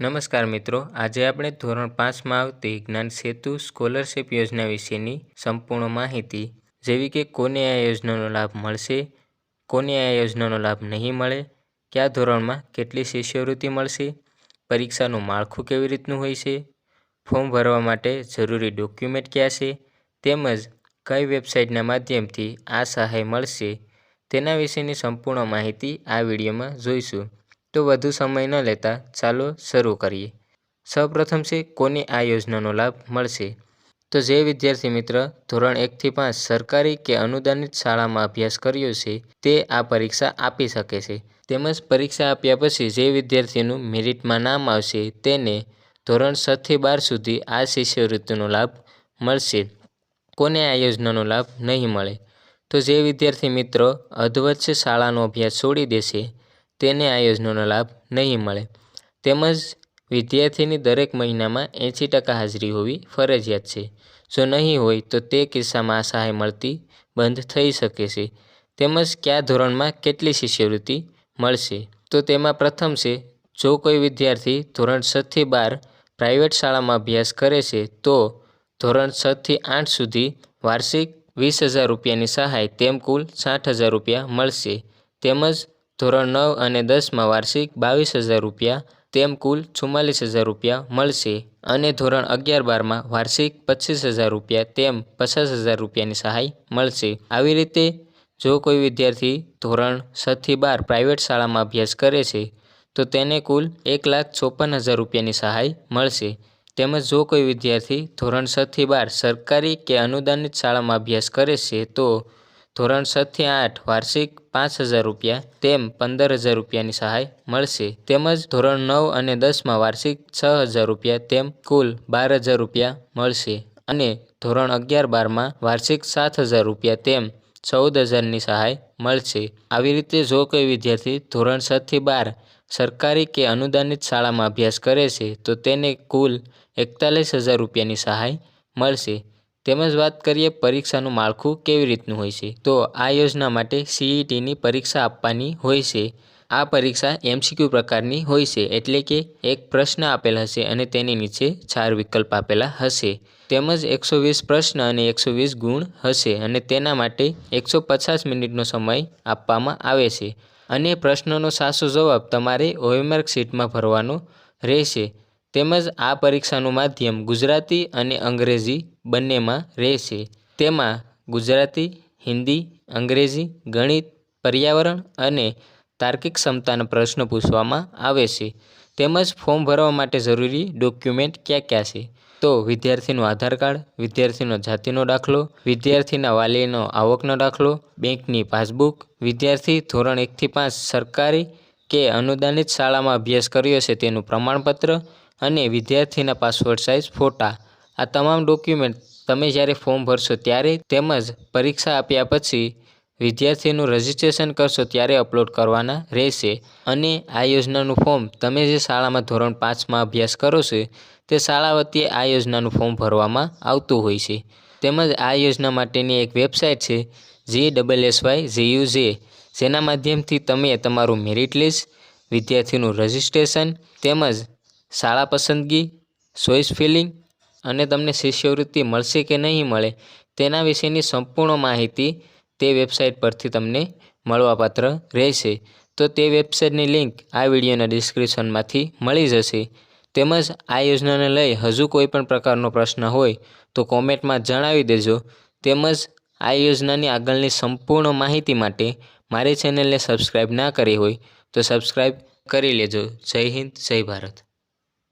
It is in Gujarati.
નમસ્કાર મિત્રો, આજે આપણે ધોરણ પાંચમાં આવતી જ્ઞાન સેતુ સ્કોલરશિપ યોજના વિશેની સંપૂર્ણ માહિતી, જેવી કે કોને આ યોજનાનો લાભ મળશે, કોને આ યોજનાનો લાભ નહીં મળે, કયા ધોરણમાં કેટલી શિષ્યવૃત્તિ મળશે, પરીક્ષાનું માળખું કેવી રીતનું હોય છે, ફોર્મ ભરવા માટે જરૂરી ડોક્યુમેન્ટ કયા છે, તેમજ કઈ વેબસાઇટના માધ્યમથી આ સહાય મળશે, તેના વિશેની સંપૂર્ણ માહિતી આ વિડીયોમાં જોઈશું. તો વધુ સમય ન લેતા ચાલો શરૂ કરીએ. સૌપ્રથમ છે, કોને આ યોજનાનો લાભ મળશે? તો જે વિદ્યાર્થી મિત્ર, ધોરણ એકથી પાંચ સરકારી કે અનુદાનિત શાળામાં અભ્યાસ કર્યો છે, તે આ પરીક્ષા આપી શકે છે. તેમજ પરીક્ષા આપ્યા પછી જે વિદ્યાર્થીનું મેરિટમાં નામ આવશે, તેને ધોરણ છથી બાર સુધી આ શિષ્યવૃત્તિનો લાભ મળશે. કોને આ યોજનાનો લાભ નહીં મળે? તો જે વિદ્યાર્થી મિત્રો અધવચ્ચ શાળાનો અભ્યાસ છોડી દેશે. તેને આ યોજનાનો લાભ નહીં મળે. તેમજ વિદ્યાર્થીની દરેક મહિનામાં એંસી ટકા હાજરી હોવી ફરજિયાત છે. જો નહીં હોય તો તે કિસ્સામાં આ સહાય મળતી બંધ થઈ શકે છે. તેમજ કયા ધોરણમાં કેટલી શિષ્યવૃત્તિ મળશે? તો તેમાં પ્રથમ છે, જો કોઈ વિદ્યાર્થી ધોરણ છથી બાર પ્રાઇવેટ શાળામાં અભ્યાસ કરે છે, તો ધોરણ છથી આઠ સુધી વાર્ષિક વીસ હજાર રૂપિયાની સહાય તેમ કુલ સાઠ હજાર રૂપિયા મળશે. તેમજ ધોરણ નવ અને દસમાં વાર્ષિક બાવીસ હજાર રૂપિયા, તેમ કુલ ચુમ્માલીસ હજાર રૂપિયા મળશે. અને ધોરણ અગિયાર બારમાં વાર્ષિક પચીસ હજાર રૂપિયા, તેમ પચાસ હજાર રૂપિયાની સહાય મળશે. આવી રીતે, જો કોઈ વિદ્યાર્થી ધોરણ છથી બાર પ્રાઇવેટ શાળામાં અભ્યાસ કરે છે, તો તેને કુલ એક લાખ ચોપન હજાર રૂપિયાની સહાય મળશે. તેમજ જો કોઈ વિદ્યાર્થી ધોરણ છથી બાર સરકારી કે અનુદાનિત શાળામાં અભ્યાસ કરે છે, તો ધોરણ છથી આઠ વાર્ષિક પાંચ હજાર રૂપિયા, તેમ પંદર હજાર રૂપિયાની સહાય મળશે. તેમજ ધોરણ નવ અને દસમાં વાર્ષિક છ હજાર રૂપિયા, તેમ કુલ બાર હજાર રૂપિયા મળશે. અને ધોરણ અગિયાર બારમાં વાર્ષિક સાત હજાર રૂપિયા, તેમ ચૌદ હજારની સહાય મળશે. આવી રીતે જો કોઈ વિદ્યાર્થી ધોરણ છથી બાર સરકારી કે અનુદાનિત શાળામાં અભ્યાસ કરે છે, તો તેને કુલ એકતાલીસ હજાર રૂપિયાની સહાય મળશે. તેમજ વાત કરીએ પરીક્ષાનું માળખું કેવી રીતનું હોય છે, તો આ યોજના માટે સીઈટીની પરીક્ષા આપવાની હોય છે. આ પરીક્ષા એમસીક્યુ પ્રકારની હોય છે, એટલે કે એક પ્રશ્ન આપેલ હશે અને તેની નીચે ચાર વિકલ્પ આપેલા હશે. તેમજ એકસો વીસ પ્રશ્ન અને એકસો વીસ ગુણ હશે અને તેના માટે એકસો પચાસ મિનિટનો સમય આપવામાં આવે છે. અને પ્રશ્નનો સાચો જવાબ તમારે હોમવર્ક શીટમાં ભરવાનો રહેશે. તેમજ આ પરીક્ષાનું માધ્યમ ગુજરાતી અને અંગ્રેજી બંનેમાં રહેશે. તેમાં ગુજરાતી, હિન્દી, અંગ્રેજી, ગણિત, પર્યાવરણ અને તાર્કિક ક્ષમતાના પ્રશ્નો પૂછવામાં આવે છે. તેમજ ફોર્મ ભરવા માટે જરૂરી ડોક્યુમેન્ટ ક્યાં ક્યાં છે? તો વિદ્યાર્થીનું આધાર કાર્ડ, વિદ્યાર્થીનો જાતિનો દાખલો, વિદ્યાર્થીના વાલીનો આવકનો દાખલો, બેંકની પાસબુક, વિદ્યાર્થી ધોરણ એકથી પાંચ સરકારી કે અનુદાનિત શાળામાં અભ્યાસ કર્યો છે તેનું પ્રમાણપત્ર અને વિદ્યાર્થીના પાસપોર્ટ સાઇઝ ફોટા. આ તમામ ડોક્યુમેન્ટ તમે જ્યારે ફોર્મ ભરશો ત્યારે તેમજ પરીક્ષા આપ્યા પછી વિદ્યાર્થીનું રજિસ્ટ્રેશન કરશો ત્યારે અપલોડ કરવાના રહેશે. અને આ યોજનાનું ફોર્મ તમે જે શાળામાં ધોરણ પાંચમાં અભ્યાસ કરો છો, તે શાળા વતીએ આ યોજનાનું ફોર્મ ભરવામાં આવતું હોય છે. તેમજ આ યોજના માટેની એક વેબસાઇટ છે G double S Y GU જે જેના માધ્યમથી તમે તમારું મેરિટ લિસ્ટ વિદ્યાર્થીનું રજિસ્ટ્રેશન તેમજ શાળા પસંદગી ચોઈસ ફિલિંગ અને તમને શિષ્યવૃત્તિ મળશે કે નહીં મળે તેના વિશેની સંપૂર્ણ માહિતી તે વેબસાઇટ પરથી તમને મળવાપાત્ર રહેશે. તો તે વેબસાઇટની લિંક આ વિડીયોના ડિસ્ક્રિપ્શનમાંથી મળી જશે. તેમજ આ યોજનાને લઈ હજુ કોઈ પણ પ્રકારનો પ્રશ્ન હોય તો કોમેન્ટમાં જણાવી દેજો. તેમજ આ યોજનાની આગળની સંપૂર્ણ માહિતી માટે મારી ચેનલને સબસ્ક્રાઇબ ના કરી હોય તો સબસ્ક્રાઈબ કરી લેજો. જય હિન્દ, જય ભારત.